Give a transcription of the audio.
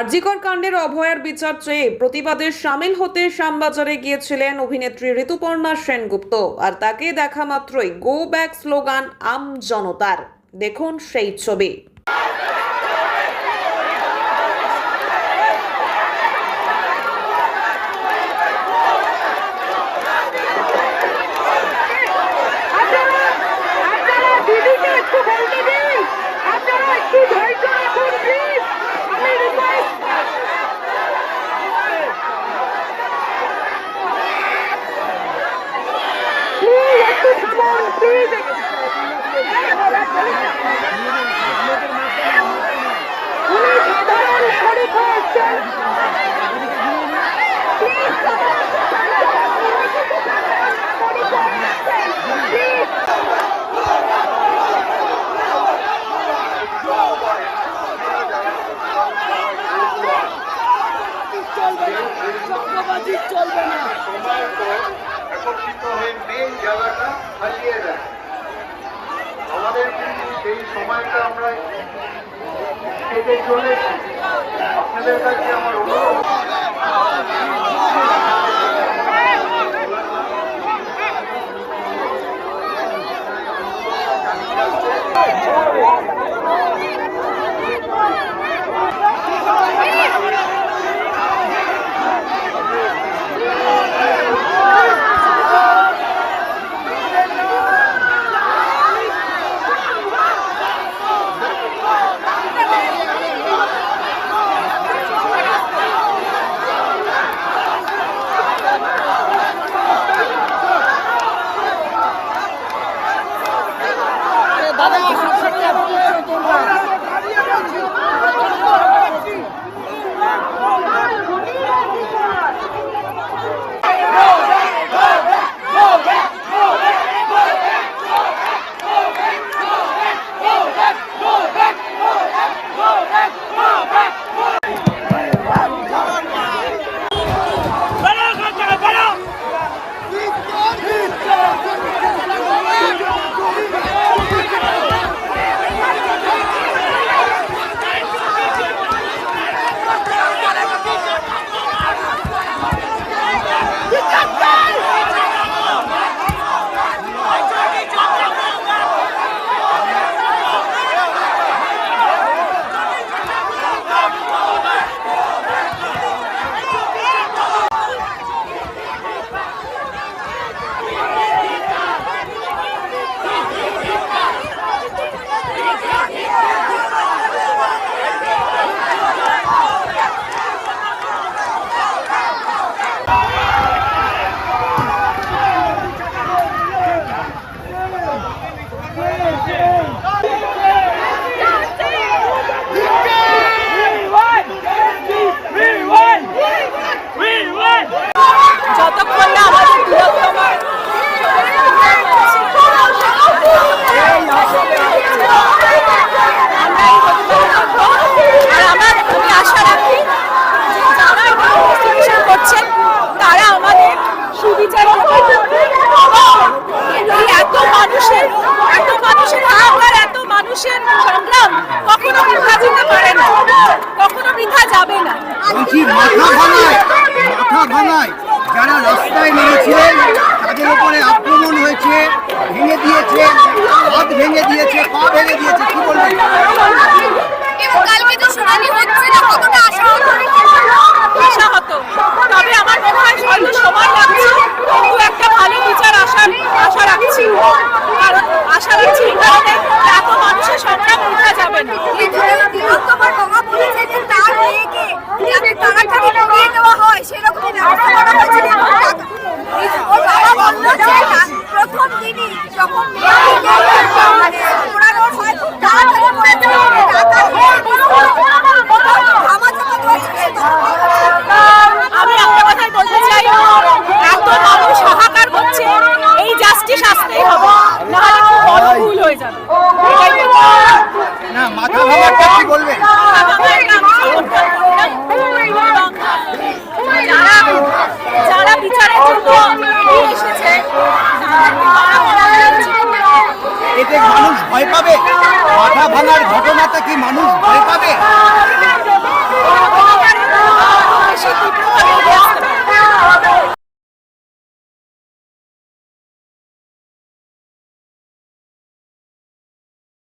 আরজিকর কাণ্ডের অভয়ার বিচার চেয়ে প্রতিবাদে সামিল হতে শ্যামবাজারে গিয়েছিলেন অভিনেত্রী ঋতুপর্ণা সেনগুপ্ত। আর তাকে দেখা মাত্রই গো ব্যাক স্লোগান, আম জনতার দেখুন সেই ছবি। নাগরিক হয়ে এসছেন প্লিজ একত্রিত হয়ে মেন জায়গাটা হারিয়ে দেয় আমাদের কিন্তু সেই সময়টা আমরা কেটে চলেছি। আপনাদের কাছে আমার অনুরোধ। মানুষের সংগ্রাম কখনো বৃথা যেতে পারে না কখনো বৃথা যাবে না। বলছি মাথা ভাঙায় মাথা ভাঙায় যারা রাস্তায় নেমেছিলেন তাদের উপরে আক্রমণ হয়েছে ভেঙে দিয়েছে হাত ভেঙে দিয়েছে পা ভেঙে দিয়েছে কি বলবেন? এবং কালকে যে শুনানি হচ্ছে না কতটা আশাহত? আশাহত। তবে আমার মনে হয় হয়তো সময় লাগছে কিন্তু একটা ভালো বিচার আশার আশা রাখছি। কারণ আশা রাখছি কারণে যে এত মানুষের সংগ্রাম যাবে না। প্রথম দিনই যখন মেয়েকে মানে পোড়ানোর হয় খুব তাড়াতাড়ি করে দেওয়া হবে টাকা দিয়ে ধামাচাপা হয়েছে আমি একটা কথাই বলতে চাই এত মানুষ হাহাকার করছে এই জাস্টিস আসতেই হবে নাহলে খুব বড় ভুল হয়ে যাবে এটাই বলছি। না মাথা ভাঙাটা কি বলবেন যারা যারা বিচারের জন্য এসেছে। তাদেরকে মারা করা হয়েছে। এতে মানুষ ভয় পাবে। মাথা ভাঙার ঘটনাটা কি মানুষ